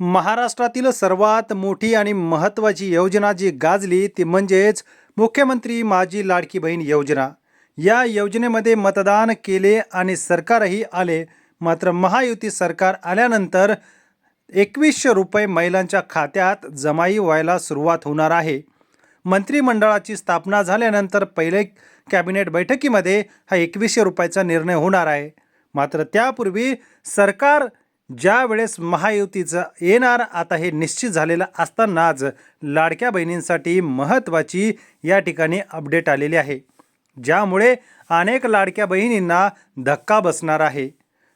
महाराष्ट्रातील सर्वात मोठी आणि महत्त्वाची योजना जी गाजली ती म्हणजेच मुख्यमंत्री माझी लाडकी बहीण योजना. या योजनेमध्ये मतदान केले आणि सरकारही आले. मात्र महायुती सरकार आल्यानंतर एकवीसशे रुपये महिलांच्या खात्यात जमाई व्हायला सुरुवात होणार आहे. मंत्रिमंडळाची स्थापना झाल्यानंतर पहिले कॅबिनेट बैठकीमध्ये हा एकवीसशे रुपयाचा निर्णय होणार आहे. मात्र त्यापूर्वी सरकार ज्या वेळेस महायुतीचं येणार आता हे निश्चित झालेलं असतानाच लाडक्या बहिणींसाठी महत्त्वाची या ठिकाणी अपडेट आलेली आहे. ज्यामुळे अनेक लाडक्या बहिणींना धक्का बसणार आहे.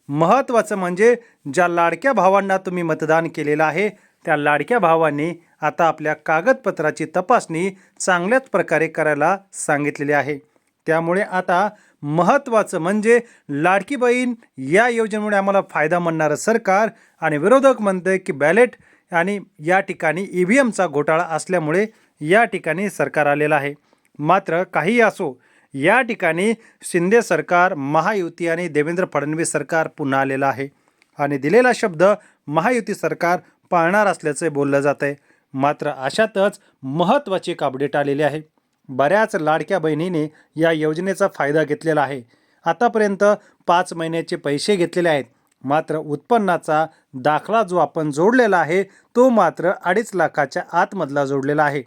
महत्त्वाचं म्हणजे ज्या लाडक्या भावांना तुम्ही मतदान केलेलं आहे त्या लाडक्या भावांनी आता आपल्या कागदपत्राची तपासणी चांगल्याच प्रकारे करायला सांगितलेली आहे. त्यामुळे आता महत्त्वाचं म्हणजे लाडकी बहीण या योजनेमुळे आम्हाला फायदा म्हणणारं सरकार आणि विरोधक म्हणते की बॅलेट आणि या ठिकाणी ई व्ही एमचा घोटाळा असल्यामुळे या ठिकाणी सरकार आलेलं आहे. मात्र काही असो या ठिकाणी शिंदे सरकार महायुती आणि देवेंद्र फडणवीस सरकार पुन्हा आलेलं आहे आणि दिलेला शब्द महायुती सरकार पाळणार असल्याचं बोललं जात आहे मात्र अशातच महत्त्वाची एक अपडेट आलेली आहे. बऱ्याच लाडक्या बहिणीने या योजनेचा फायदा घेतलेला आहे. आतापर्यंत पाच महिन्याचे पैसे घेतलेले आहेत. मात्र उत्पन्नाचा दाखला जो आपण जोडलेला आहे तो मात्र अडीच लाखाच्या आतमधला जोडलेला आहे.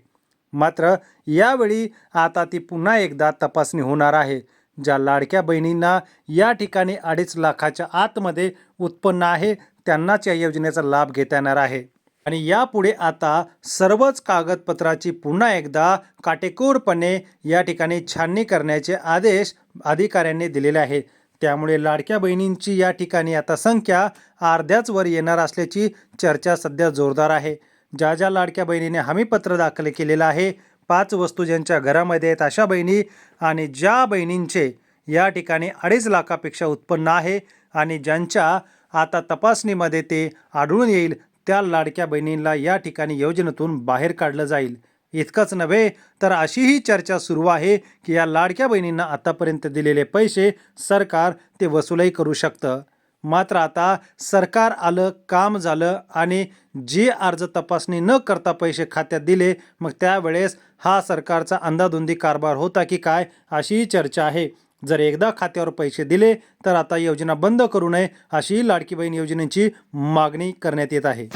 मात्र यावेळी आता ती पुन्हा एकदा तपासणी होणार आहे. ज्या लाडक्या बहिणींना या ठिकाणी अडीच लाखाच्या आतमध्ये उत्पन्न आहे त्यांनाच या योजनेचा लाभ घेता येणार आहे. आणि यापुढे आता सर्वच कागदपत्राची पुन्हा एकदा काटेकोरपणे या ठिकाणी छाननी करण्याचे आदेश अधिकाऱ्यांनी दिलेले आहेत. त्यामुळे लाडक्या बहिणींची या ठिकाणी आता संख्या अर्ध्याच वर येणार असल्याची चर्चा सध्या जोरदार आहे. ज्या ज्या लाडक्या बहिणीने हमीपत्र दाखल केलेलं आहे पाच वस्तू ज्यांच्या घरामध्ये आहेत अशा बहिणी आणि ज्या बहिणींचे या ठिकाणी अडीच लाखापेक्षा उत्पन्न आहे आणि ज्यांच्या आता तपासणीमध्ये ते आढळून येईल त्या लाडक्या बहिणींना या ठिकाणी योजनेतून बाहेर काढलं जाईल. इतकंच नव्हे तर अशीही चर्चा सुरू आहे की या लाडक्या बहिणींना आतापर्यंत दिलेले पैसे सरकार ते वसूलही करू शकतं. मात्र आता सरकार आलं काम झालं आणि जे अर्ज तपासणी न करता पैसे खात्यात दिले मग त्यावेळेस हा सरकारचा अंदाधुंदी कारभार होता की काय अशीही चर्चा आहे. जर एकदा खात्यावर पैसे दिले तर आता योजना बंद करू नये अशीही लाडकी बहीण योजनेची मागणी करण्यात येत आहे.